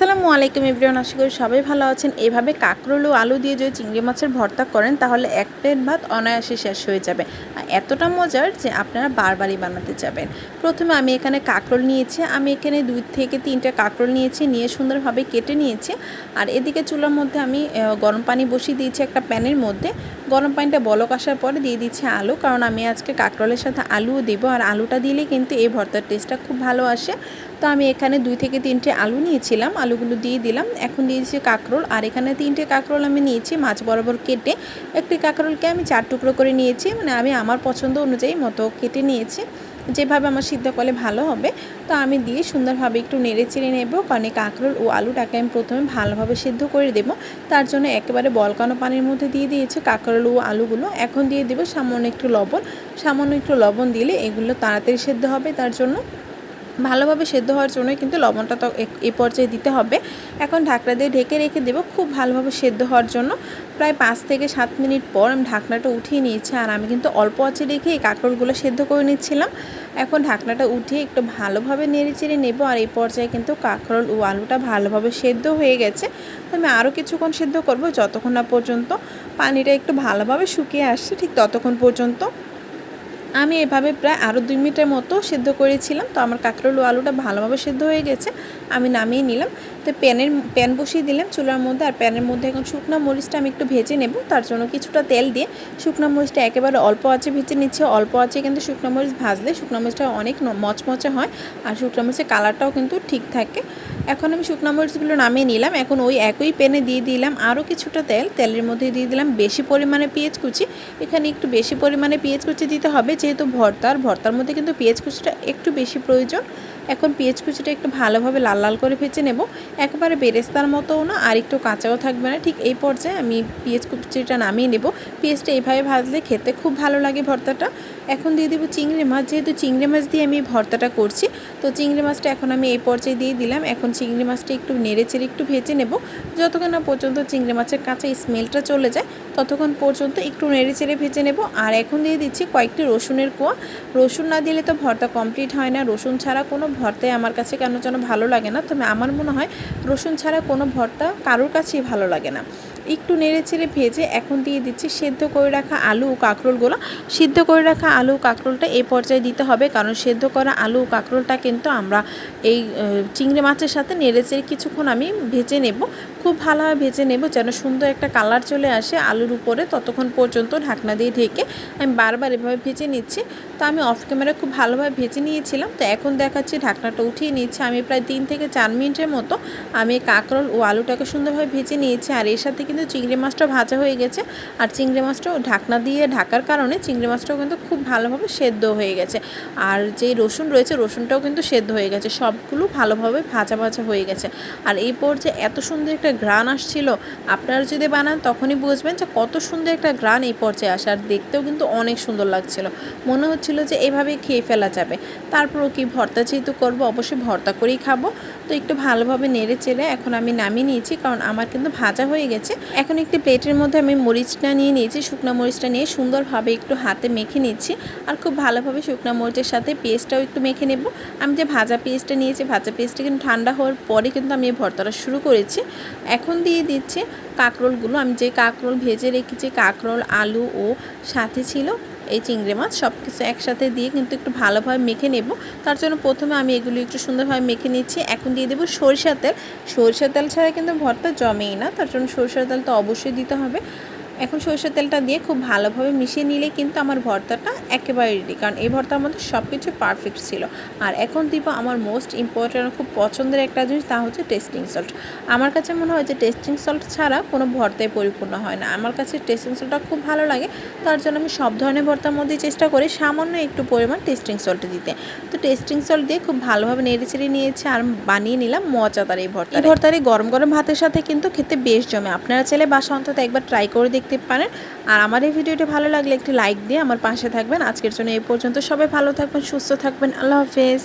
সাল্লাম আসসালামু আলাইকুম এভরিওয়ান, আশা করি সবাই ভালো আছেন। এভাবে কাঁকরোল ও আলু দিয়ে যদি চিংড়ি মাছের ভর্তা করেন, তাহলে এক প্লেট ভাত অনায়াসে শেষ হয়ে যাবে। আর এতটা মজার যে আপনারা বারবারই বানাতে যাবেন। প্রথমে আমি এখানে কাঁকরোল নিয়েছি। আমি এখানে দুই থেকে তিনটা কাঁকরোল নিয়েছি, নিয়ে সুন্দরভাবে কেটে নিয়েছি। আর এদিকে চুলার মধ্যে আমি গরম পানি বসিয়ে দিয়েছি একটা প্যানের মধ্যে। গরম পানিটা বলক আসার পরে দিয়ে দিচ্ছি আলু, কারণ আমি আজকে কাঁকরোলের সাথে আলুও দেবো। আর আলুটা দিলে কিন্তু এই ভর্তার টেস্টটা খুব ভালো আসে। তো আমি এখানে দুই থেকে তিনটে আলু নিয়েছিলাম। আলুগুলো দিয়ে দিলাম। এখন দিয়েছি কাঁকরোল। আর এখানে তিনটে কাঁকরোল আমি নিয়েছি, মাছ বরাবর কেটে। একটি কাঁকরোলকে আমি চার টুকরো করে নিয়েছি। মানে আমি আমার পছন্দ অনুযায়ী মতো কেটে নিয়েছি। যেভাবে আমার সিদ্ধ করলে ভালো হবে। তো আমি দিয়ে সুন্দরভাবে একটু নেড়ে চেড়ে নেব। কারণ কাঁকরোল ও আলুটাকে আমি প্রথমে ভালোভাবে সিদ্ধ করে দেবো। তার জন্য একেবারে বলকানো পানির মধ্যে দিয়ে দিয়েছি কাঁকরোল ও আলুগুলো। এখন দিয়ে দেবো সামান্য একটু লবণ। সামান্য একটু লবণ দিলে এগুলো তাড়াতাড়ি সেদ্ধ হবে তার জন্য। ভালোভাবে সেদ্ধ হওয়ার জন্যই কিন্তু লবণটা তো এ- পর্যায়ে দিতে হবে। এখন ঢাকনা দিয়ে ঢেকে রেখে দেবো খুব ভালোভাবে সেদ্ধ হওয়ার জন্য। প্রায় পাঁচ থেকে সাত মিনিট পর আমি ঢাকনাটা উঠিয়ে নিয়েছি আর আমি কিন্তু অল্প আঁচে রেখে এই কাঁকরোলগুলো সেদ্ধ করে নিচ্ছিলাম। এখন ঢাকনাটা উঠিয়ে একটু ভালোভাবে নেড়ে চেড়ে নেব আর এই পর্যায়ে কিন্তু কাঁকরোল ও আলুটা ভালোভাবে সেদ্ধ হয়ে গেছে। আমি আরও কিছুক্ষণ সেদ্ধ করব যতক্ষণ না পর্যন্ত পানিটা একটু ভালোভাবে শুকিয়ে আসছে, ঠিক ততক্ষণ পর্যন্ত। আমি এভাবে প্রায় আরও দুই মিনিটের মতো সেদ্ধ করেছিলাম। তো আমার কাঁকরোল আলুটা ভালোভাবে সেদ্ধ হয়ে গেছে। আমি নামিয়ে নিলাম। তো প্যানের, প্যান বসিয়ে দিলাম চুলার মধ্যে আর প্যানের মধ্যে এখন শুকনো মরিচটা আমি একটু ভেজে নেব। তার জন্য কিছুটা তেল দিয়ে শুকনো মরিচটা একেবারে অল্প আঁচে ভেজে নিচ্ছে। অল্প আঁচে কিন্তু শুকনো মরিচ ভাজলে শুকনো মরিচটা অনেক মচমচে হয়। আর শুকনো মরিচের কালারটাও কিন্তু ঠিক থাকে। এখন আমি শুকনো মরিচগুলো নামিয়ে নিলাম। এখন ওই একই প্যানে দিয়ে দিলাম আরও কিছুটা তেল। তেলের মধ্যে দিয়ে দিলাম বেশি পরিমাণে পেঁয়াজ কুচি। এখানে একটু বেশি পরিমাণে পেঁয়াজ কুচি দিতে হবে, যেহেতু ভর্তার। ভর্তার মধ্যে কিন্তু পেঁয়াজ কুচিটা একটু বেশি প্রয়োজন। এখন পেঁয়াজ কুচিটা একটু ভালোভাবে লাল লাল করে ভেজে নেব। একেবারে বেরেস্তার মতোও না, আর একটু কাঁচাও থাকবে না। ঠিক এই পর্যায়ে আমি পেঁয়াজ কুচিটা নামিয়ে নেব। পেঁয়াজটা এইভাবে ভাজলে খেতে খুব ভালো লাগে ভর্তাটা। এখন দিয়ে দেবো চিংড়ি মাছ। যেহেতু চিংড়ি মাছ দিয়ে আমি ভর্তাটা করছি, তো চিংড়ি মাছটা এখন আমি এই পর্যায়ে দিয়ে দিলাম। এখন চিংড়ি মাছটা একটু নেড়ে চেড়ে একটু ভেজে নেব। যতক্ষণ না পর্যন্ত চিংড়ি মাছের কাঁচা স্মেলটা চলে যায় ততক্ষণ পর্যন্ত একটু নেড়ে চেড়ে ভেজে নেব। আর এখন দিয়ে দিচ্ছি কয়েকটি রসুনের কোয়া। রসুন না দিলে তো ভর্তা কমপ্লিট হয় না। রসুন ছাড়া কোনো ভর্তাই আমার কাছে কেন যেন ভালো লাগে না। তবে আমার মনে হয় রসুন ছাড়া কোনো ভর্তা কারোর কাছেই ভালো লাগে না। একটু নেড়ে চেড়ে ভেজে এখন দিয়ে দিচ্ছি সেদ্ধ করে রাখা আলু ও কাঁকরোলগুলো সিদ্ধ করে রাখা আলু কাঁকরোলটা এই পর্যায়ে দিতে হবে। কারণ সেদ্ধ করা আলু কাঁকরোলটা কিন্তু আমরা এই চিংড়ি মাছের সাথে নেড়ে চেড়ে কিছুক্ষণ আমি ভেজে নেব। খুব ভালোভাবে ভেজে নেব, যেন সুন্দর একটা কালার চলে আসে আলুর উপরে। ততক্ষণ পর্যন্ত ঢাকনা দিয়ে ঢেকে আমি বারবার এভাবে ভেজে নিচ্ছি। তো আমি অফ ক্যামেরা খুব ভালোভাবে ভেজে নিয়েছিলাম। তো এখন দেখাচ্ছি, ঢাকনাটা উঠিয়ে নিচ্ছে আমি প্রায় তিন থেকে চার মিনিটের মতো আমি কাঁকরোল ও আলুটাকে সুন্দরভাবে ভেজে নিয়েছি। আর এর সাথে কিন্তু চিংড়ি মাছটা ভাজা হয়ে গেছে। আর চিংড়ি মাছটাও ঢাকনা দিয়ে ঢাকার কারণে চিংড়ি মাছটাও কিন্তু খুব ভালোভাবে সেদ্ধ হয়ে গেছে। আর যে রসুন রয়েছে, রসুনটাও কিন্তু সেদ্ধ হয়ে গেছে। সবগুলো ভালোভাবে ভাজা ভাজা হয়ে গেছে। আর এই পর্যায়ে এত সুন্দর একটা ঘ্রাণ আসছিল। আপনারা যদি বানান, তখনই বুঝবেন যে কত সুন্দর একটা ঘ্রাণ এই পর্যায়ে আসে। আর দেখতেও কিন্তু অনেক সুন্দর লাগছিল। মনে হচ্ছিল যে এভাবে খেয়ে ফেলা যাবে। তারপরও কি ভর্তা যেহেতু করব, অবশ্যই ভর্তা করেই খাব। তো একটু ভালোভাবে নেড়ে চেড়ে এখন আমি নামিয়ে নিয়েছি, কারণ আমার কিন্তু ভাজা হয়ে গেছে। এখন একটি প্লেটের মধ্যে আমি মরিচটা নিয়ে নিয়েছি। শুকনো মরিচটা নিয়ে সুন্দরভাবে একটু হাতে মেখে নিচ্ছি। আর খুব ভালোভাবে শুকনো মরিচের সাথে পেস্টটাও একটু মেখে নেব। আমি যে ভাজা পেস্টটা নিয়েছি, ভাজা পেস্টটা কিন্তু ঠান্ডা হওয়ার পরে কিন্তু আমি এই ভর্তাটা শুরু করেছি। এখন দিয়ে দিচ্ছে কাঁকরোলগুলো। আমি যে কাঁকরোল ভেজে রেখেছি, কাঁকরোল, আলু ও সাথে ছিল এই চিংড়ি মাছ সব কিছু একসাথে দিয়ে কিন্তু একটু ভালোভাবে মেখে নেব। তার জন্য প্রথমে আমি এগুলি একটু সুন্দরভাবে মেখে নিচ্ছি। এখন দিয়ে দেবো সরিষা তেল। সরিষা তেল ছাড়া কিন্তু ভর্তা জমেই না, তার জন্য সরিষার তেল তো অবশ্যই দিতে হবে। এখন সরিষার তেলটা দিয়ে খুব ভালোভাবে মিশিয়ে নিলে কিন্তু আমার ভর্তাটা একেবারে রেডি কারণ এই ভর্তার মধ্যে সব কিছু পারফেক্ট ছিল। আর এখন দিব আমার মোস্ট ইম্পর্ট্যান্ট খুব পছন্দের একটা জিনিস, তা হচ্ছে টেস্টিং সল্ট আমার কাছে মনে হয় যে টেস্টিং সল্ট ছাড়া কোনো ভর্তায় পরিপূর্ণ হয় না। আমার কাছে টেস্টিং সল্টটা খুব ভালো লাগে, তার জন্য আমি সব ধরনের ভর্তার মধ্যে চেষ্টা করি সামান্য একটু পরিমাণ টেস্টিং সল্ট দিতে। তো টেস্টিং সল্ট দিয়ে খুব ভালোভাবে নেড়ে চেড়ে নিয়েছি আর বানিয়ে নিলাম মজাদার এই ভর্তা ভর্তার গরম গরম ভাতের সাথে কিন্তু খেতে বেশ জমে। আপনারা চাইলে বাসা অন্তত একবার ট্রাই করে দেখতে পারেন। আর আমার এই ভিডিওটি ভালো লাগলে একটি লাইক দিয়ে আমার পাশে থাকবেন। আজকের জন্য এই পর্যন্ত সবাই ভালো থাকবেন, সুস্থ থাকবেন। আল্লাহ হাফেজ।